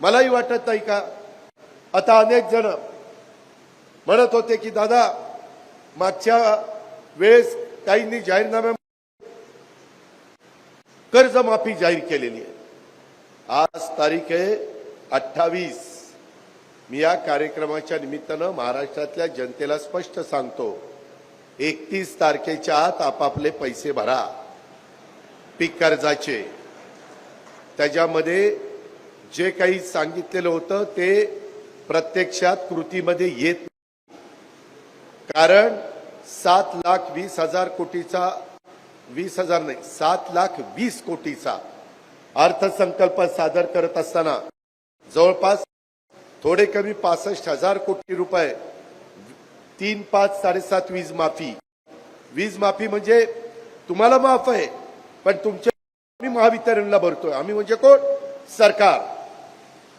मलाही वाटत नाही का? आता अनेक जण म्हणत होते की दादा मागच्या वेळेस काहींनी जाहीरनाम्या कर्जमाफी जाहीर केलेली आहे. आज तारीख आहे अठ्ठावीस. मी या कार्यक्रमाच्या निमित्तानं महाराष्ट्रातल्या जनतेला स्पष्ट सांगतो एकतीस तारखेच्या आत आपापले पैसे भरा. पीक कर्जाचे. त्याच्यामध्ये जे काही सांगितलेलं होतं ते प्रत्यक्षात कृतीमध्ये येत नाही. कारण सात लाख वीस हजार कोटीचा वीस हजार नाही सात लाख वीस कोटीचा अर्थसंकल्प सादर करत असताना जवळपास थोडे कमी पासष्ट हजार कोटी रुपये तीन पाच साडेसात वीज माफी. वीज माफी म्हणजे तुम्हाला माफ आहे पण तुमच्या आम्ही महावितरणला भरतोय. आम्ही म्हणजे कोण? सरकार.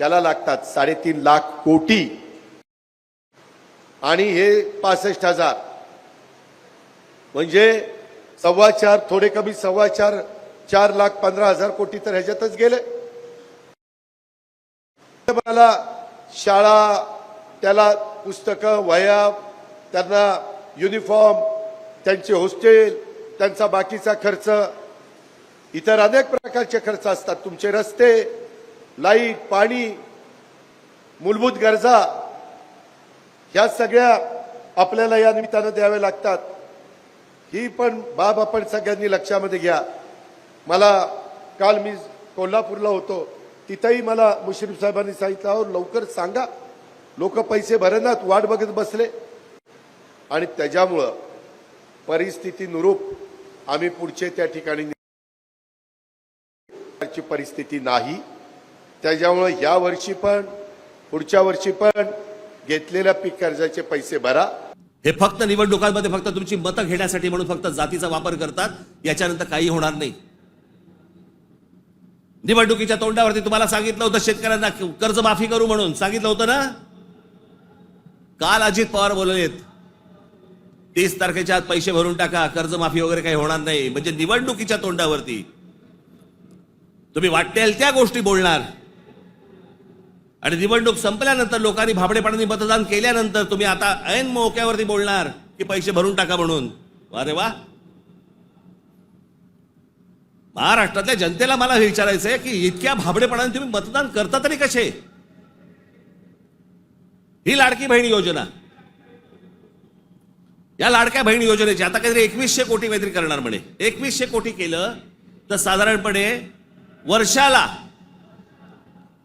त्याला लागतात साडेतीन लाख कोटी. आणि हे पासष्ट हजार. म्हणजे सव्वा चार थोडे कमी सव्वा चार चार लाख पंधरा हजार कोटी तर ह्याच्यातच गेले. मला शाळा त्याला पुस्तकं वया त्यांना युनिफॉर्म त्यांचे हॉस्टेल त्यांचा बाकीचा खर्च इतर अनेक प्रकारचे खर्च असतात. तुमचे रस्ते लाइट पाणी मूलभूत गरजा ह्या सगळ्या आपल्याला या निमित्तानं द्याव्या लागतात. ही पण बाब आपण सगळ्यांनी लक्षामध्ये घ्या. मला काल मी कोल्हापूरला होतो. तिथंही मला मुश्रीफ साहेबांनी सांगितलं हो लवकर सांगा. लोक पैसे भरनात वाट बघत बसले. आणि त्याच्यामुळं परिस्थितीनुरूप आम्ही पुढचे त्या ठिकाणी परिस्थिती नाही. त्याच्यामुळे या वर्षी पण पुढच्या वर्षी पण घेतलेल्या पीक कर्जाचे पैसे भरा. हे फक्त निवडणुकांमध्ये फक्त तुमची मतं घेण्यासाठी म्हणून फक्त जातीचा वापर करतात याच्यानंतर काही होणार नाही. निवडणुकीच्या तोंडावरती तुम्हाला सांगितलं होतं शेतकऱ्यांना कर्जमाफी करू म्हणून. सांगितलं होतं ना? काल अजित पवार बोललेत तीस तारखेच्या आत पैसे भरून टाका कर्जमाफी वगैरे काही होणार नाही. म्हणजे निवडणुकीच्या तोंडावरती. तुम्ही वाटेल त्या गोष्टी बोलणार. आणि निवडणूक संपल्यानंतर लोकांनी भाबडेपणाने मतदान केल्यानंतर तुम्ही आता ऐन मोक्यावरती बोलणार की पैसे भरून टाका म्हणून. अरे वा. महाराष्ट्रातल्या जनतेला मला हे विचारायचं आहे की इतक्या भाबडेपणाने तुम्ही मतदान करता तरी कसे? ही लाडकी बहीण योजना. या लाडक्या बहीण योजनेची आता काहीतरी एकवीसशे कोटी काहीतरी करणार म्हणे. एकवीसशे कोटी केलं तर साधारणपणे वर्षाला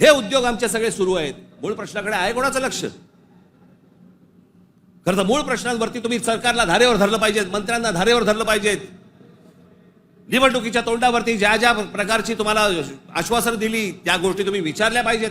हे उद्योग आमचे सगळे सुरू आहेत. मूळ प्रश्नाकडे आहे कोणाचं लक्ष? खरं तर मूळ प्रश्नांवरती तुम्ही सरकारला धारेवर धरलं पाहिजेत मंत्र्यांना धारेवर धरलं पाहिजेत. निवडणुकीच्या तोंडावरती ज्या ज्या प्रकारची तुम्हाला आश्वासन दिली त्या गोष्टी तुम्ही विचारल्या पाहिजेत.